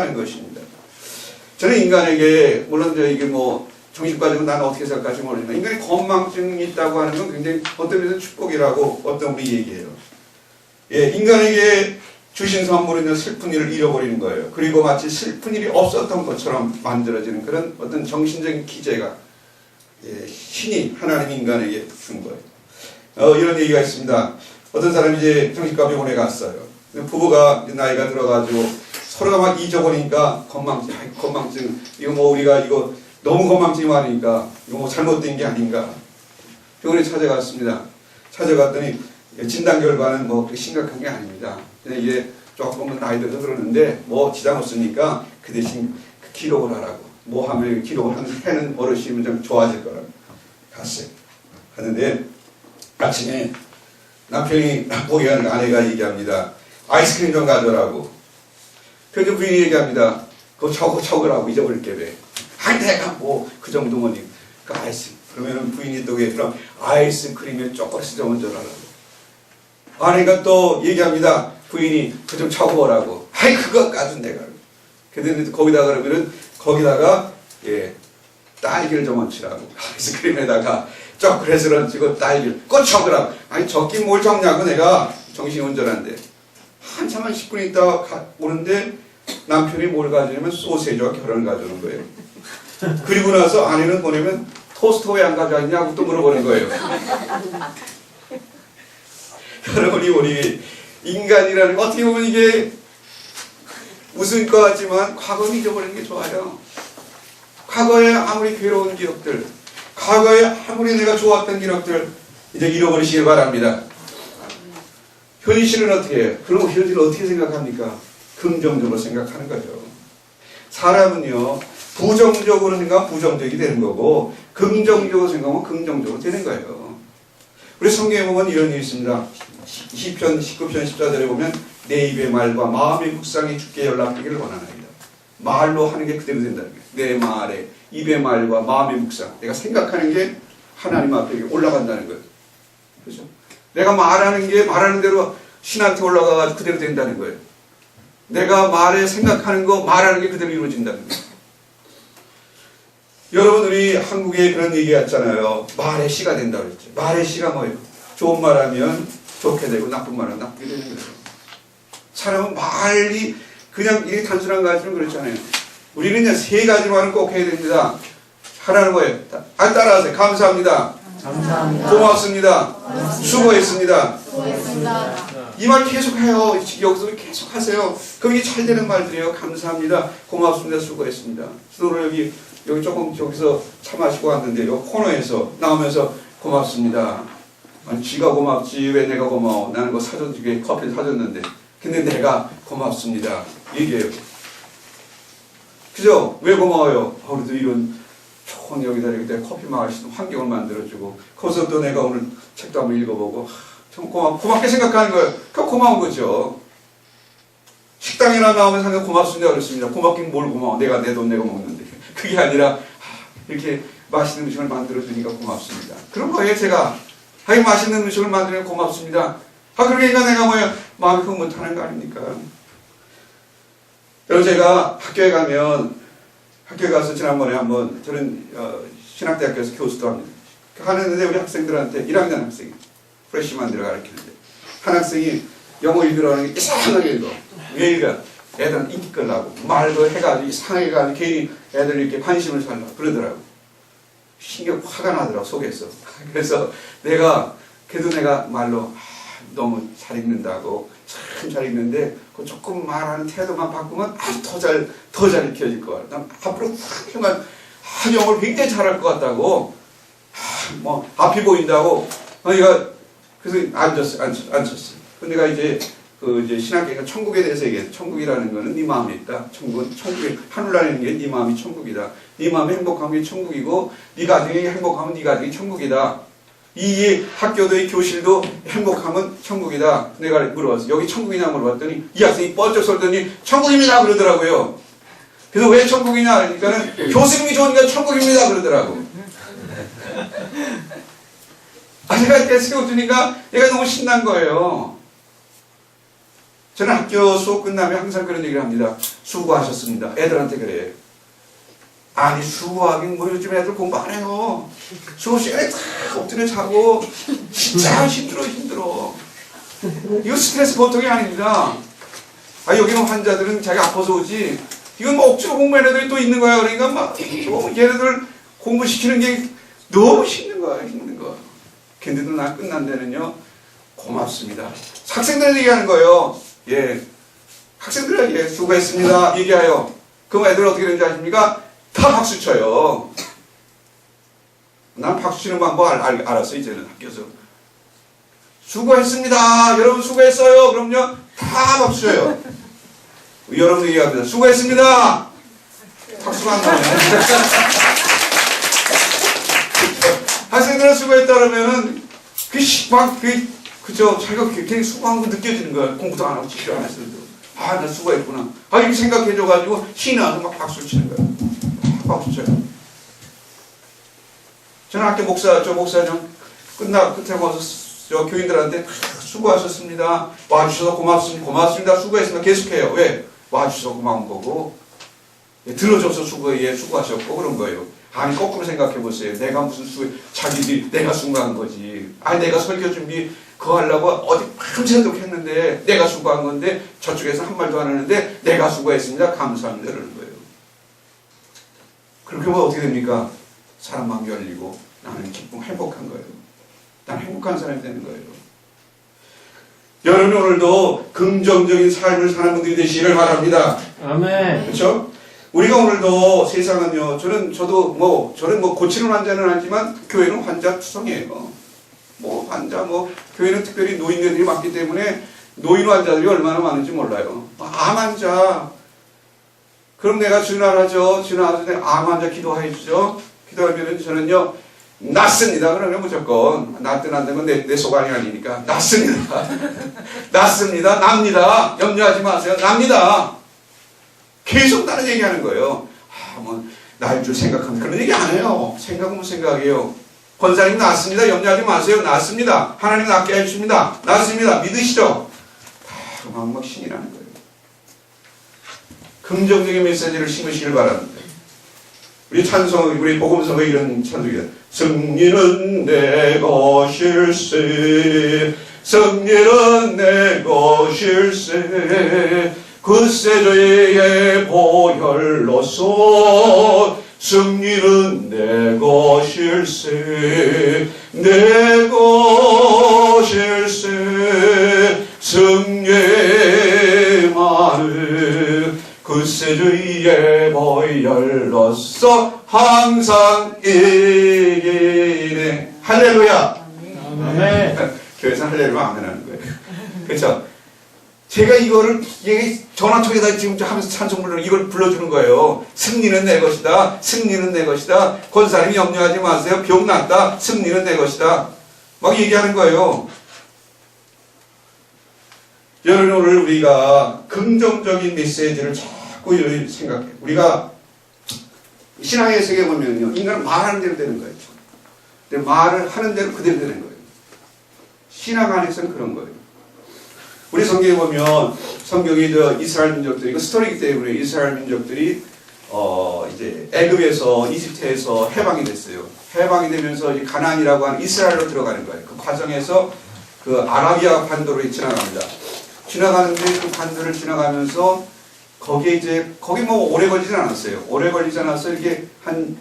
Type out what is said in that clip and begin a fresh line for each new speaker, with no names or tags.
하는 것입니다. 저는 인간에게 물론 저 이게 뭐 정신과적으로 나는 어떻게 생각할지 모르지만 인간이 건망증이 있다고 하는 건 굉장히 어떤 면에서 축복이라고 어떤 분이 얘기해요. 예, 인간에게 주신 선물은 슬픈 일을 잃어버리는 거예요. 그리고 마치 슬픈 일이 없었던 것처럼 만들어지는 그런 어떤 정신적인 기제가 예, 신이 하나님 인간에게 준 거예요. 어, 이런 얘기가 있습니다. 어떤 사람이 이제 정신과 병원에 갔어요. 부부가 나이가 들어가지고 서로가 막 잊어버리니까 건망증, 건망증, 이거 뭐 우리가 이거 너무 건망증이 많으니까 이거 뭐 잘못된 게 아닌가. 병원에 찾아갔습니다. 찾아갔더니 진단 결과는 뭐 그렇게 심각한 게 아닙니다. 그냥 이게 조금은 나이 들어서 그러는데 뭐 지장 없으니까 그 대신 그 기록을 하라고. 뭐 하면 기록을 하는 해는 어르신이면 좀 좋아질 거라고. 갔어요. 갔는데 아침에 남편이 보기에는 아내가 얘기합니다. 아이스크림 좀 가져라고. 그런데 부인이 얘기합니다. 그거 차고 차고라고 잊어버릴게 왜. 아니 내가 뭐 그 정도면 그 아이스. 그러면 부인이 또 왜, 그럼 아이스크림에 조금씩 좀 얹어라고. 아내가 또 얘기합니다. 부인이 그좀 오라고. 아이 그거까지 내가. 근데 거기다 그러면은 거기다가 예 딸기를 좀 얹히라고. 아이스크림에다가 초콜릿을 얹히고 딸기를 꼭 적으라고. 아니 적긴 뭘 적냐고 내가 정신이 온전한데. 한참 한 10분 있다가 가- 오는데 남편이 뭘 가져오냐면 소세지와 결혼을 가져오는 거예요. 그리고 나서 아내는 보내면 토스트 왜안 가져왔냐고 또 물어보는 거예요. 여러분 이 우리 인간이라는 거 어떻게 보면 이게 웃을 것 같지만 과거는 잊어버리는 게 좋아요. 과거에 아무리 괴로운 기억들, 과거에 아무리 내가 좋았던 기억들 이제 잃어버리시길 바랍니다. 현실은 어떻게 해요? 그럼 현실을 어떻게 생각합니까? 긍정적으로 생각하는 거죠. 사람은요, 부정적으로 생각하면 부정적이 되는 거고, 긍정적으로 생각하면 긍정적으로 되는 거예요. 우리 성경에 보면 이런 일이 있습니다. 10편, 19편, 14절에 보면, 내 입의 말과 마음의 묵상이 주께 연락되기를 원하나이다. 말로 하는 게 그대로 된다는 거예요. 내 말에, 입의 말과 마음의 묵상. 내가 생각하는 게 하나님 앞에 올라간다는 거예요. 그죠? 내가 말하는 게 말하는 대로 신한테 올라가가지고 그대로 된다는 거예요. 내가 말에 생각하는 거 말하는 게 그대로 이루어진다는 거예요. 여러분 우리 한국에 그런 얘기 했잖아요. 말의 시가 된다고 그랬죠. 말의 시가 뭐예요? 좋은 말하면 좋게 되고 나쁜 말하면 나쁘게 되는 거예요. 사람은 말이 그냥 이게 단순한 거 가지고 그렇잖아요. 우리는요 세 가지 말은 꼭 해야 됩니다. 하나는 뭐예요? 아 따라하세요. 감사합니다.
감사합니다.
고맙습니다. 수고했습니다.
수고했습니다.
이 말 계속 해요. 여기서 계속 하세요. 그럼 이게 잘 되는 말들이에요. 감사합니다. 고맙습니다. 수고했습니다. 수도로 여기, 여기 조금 저기서 차 마시고 왔는데, 요 코너에서 나오면서 고맙습니다. 아니, 지가 고맙지. 왜 내가 고마워. 나는 그 사줬지. 커피 사줬는데. 근데 내가 고맙습니다. 얘기해요. 그죠? 왜 고마워요? 아, 우리도 이런 좋은 여기다 이렇게 커피 있는 환경을 만들어주고, 거기서 또 내가 오늘 책도 한번 읽어보고, 하, 참 고마, 고맙게 생각하는 거예요. 그 고마운 거죠. 식당이나 나오면 상당히 고맙습니다. 그렇습니다. 고맙긴 뭘 고마워. 내가 내 돈 내고 먹는데. 그게 아니라, 하, 이렇게 맛있는 음식을 만들어주니까 고맙습니다. 그런 거예요, 제가. 하긴 맛있는 음식을 만들면 고맙습니다. 아, 그러니까 내가 뭐야, 마음이 흐뭇하는 거 아닙니까? 여러분, 제가 학교에 가면, 학교에 가서 지난번에 한번, 저는 어, 신학대학교에서 교수도 합니다. 하는데 우리 학생들한테 1학년 학생이 프레시만들을 가르치는데 한 학생이 영어 읽으라는 게 이상하게 읽어. 왜 읽어? 애들은 인기 끌라고 말도 해가지고 이상하게 가지고 괜히 애들 이렇게 관심을 살라 그러더라고. 신경 화가 나더라고 속에서. 그래서 내가 그래도 내가 말로 아, 너무 잘 읽는다고 참 잘 읽는데 그 조금 말하는 태도만 바꾸면 아주 더 잘 더 잘 익혀질 것 같아. 난 앞으로 훌륭한 아, 영어를 굉장히 잘할 것 같다고 아, 뭐 앞이 보인다고 어, 얘가 그래서 앉았어, 앉, 앉았어. 근데 내가 이제 그 이제 신학계가 천국에 대해서 얘기해. 천국이라는 거는 네 마음에 있다. 천국은 천국이 하늘나라는 게 네 마음이 천국이다. 네 마음이 행복하면 천국이고 네 가정이 행복하면 네 가정이 천국이다. 이 학교도 이 교실도 행복하면 천국이다. 내가 물어봤어. 여기 천국이냐 물어봤더니 이 학생이 뻘쩍 설더니 천국입니다 그러더라고요. 그래서 왜 천국이냐 그러니까는 교수님이 좋으니까 천국입니다 그러더라고. 아, 제가 이렇게 세워주니까 얘가 너무 신난 거예요. 저는 학교 수업 끝나면 항상 그런 얘기를 합니다. 수고하셨습니다. 애들한테 그래요. 아니 수고하긴 뭐 요즘 애들 공부 안 해요. 수업 시간에 다 엎드려 자고 진짜 힘들어 힘들어. 이거 스트레스 보통이 아닙니다. 아 여기는 환자들은 자기 아파서 오지. 이건 뭐 억지로 공부하는 애들이 또 있는 거야. 그러니까 막 너무 얘네들 공부시키는 게 너무 힘든 거야 힘든 거. 걔네들 나 끝난 데는요 고맙습니다. 학생들 얘기하는 거예요. 예. 학생들에게 수고했습니다. 얘기하여. 그럼 애들 어떻게 되는지 아십니까? 다 박수 쳐요. 난 박수 치는 방법 알, 알, 알았어, 이제는 학교에서. 수고했습니다. 여러분 수고했어요. 그럼요. 다 박수 쳐요. 여러분 얘기합니다. 수고했습니다. 박수가 안 나오네. 학생들은 수고했다 그러면은 그 시- 막, 그, 그죠. 자기가 굉장히 수고한 거 느껴지는 거야. 공부도 안 하고 지도 안 했어도. 아, 나 수고했구나. 아, 이렇게 생각해줘가지고 신이 나서 막 박수 치는 거야. 쳐요. 저는 학교 목사, 저 목사님 끝나, 끝에 와서 저 교인들한테 다 수고하셨습니다. 와주셔서 고맙습니다. 고맙습니다. 수고했습니다. 계속해요. 왜? 와주셔서 고마운 거고. 예, 들어줘서 수고해, 수고하셨고, 그런 거예요. 아니, 거꾸로 생각해 보세요. 내가 무슨 수, 자기들이 내가 수고한 거지. 아니, 내가 설교 준비 그거 하려고 어디 밤새도록 했는데, 내가 수고한 건데, 저쪽에서 한 말도 안 하는데, 내가 수고했습니다. 감사합니다. 그러는 거예요. 하면 어떻게 됩니까? 사람 마음이 열리고, 나는 기쁨, 행복한 거예요. 난 행복한 사람이 되는 거예요. 여러분 오늘도 긍정적인 삶을 사는 분들이 되시기를 바랍니다.
아멘.
그렇죠? 우리가 오늘도 세상은요. 저는 저도 뭐 저는 뭐 고치는 환자는 아니지만 교회는 환자 투성이에요. 뭐 환자 뭐 교회는 특별히 노인들이 많기 때문에 노인 환자들이 얼마나 많은지 몰라요. 암 환자. 그럼 내가 전화하죠. 전화해서 내가 암 환자 기도해 주죠. 기도하면은 저는요. 낫습니다. 그러면 무조건 낫든 안 되면 내, 내 소관이 아니니까 낫습니다. 낫습니다. 납니다. 염려하지 마세요. 납니다. 계속 다른 얘기 하는 거예요. 아, 뭐, 날 줄 생각하면 그런 얘기 안 해요. 생각은 생각이에요. 권사님 낫습니다. 염려하지 마세요. 낫습니다. 하나님 낫게 해주십니다. 낫습니다. 믿으시죠? 다 막, 막 신이 나는 거예요. 긍정적인 메시지를 심으시길 바랍니다. 우리 찬송, 우리 복음성의 이런 찬송이다. 승리는 내 것일세. 승리는 내 것일세. 그새 저의 보혈로서 승리는 내 것일세. 내 것일세. 승리의 말을 그새 주의 보혈로서 항상 이기네. 할렐루야.
아멘.
교회에서 할렐루야 아멘 하는 거예요. 그렇죠? 제가 이거를 전화 통해서 지금 하면서 찬송 부르는 이걸 불러주는 거예요. 승리는 내 것이다. 승리는 내 것이다. 권사님 염려하지 마세요. 병 났다. 승리는 내 것이다. 막 얘기하는 거예요. 여러분 오늘 우리가 긍정적인 메시지를 자꾸 생각해. 우리가 신앙의 세계 보면요. 인간은 말하는 대로 되는 거예요. 근데 말을 하는 대로 그대로 되는 거예요. 신앙 안에서는 그런 거예요. 우리 성경에 보면 성경이 저 이스라엘 민족들이 이거 스토리이기 때문에 이스라엘 민족들이 어 이제 애굽에서 이집트에서 해방이 됐어요. 해방이 되면서 이 가나안이라고 하는 이스라엘로 들어가는 거예요. 그 과정에서 그 아라비아 반도로 지나갑니다. 지나가는데 그 반도를 지나가면서 거기에 이제 거기 뭐 오래 걸리진 않았어요. 오래 걸리지 않아서 이렇게 한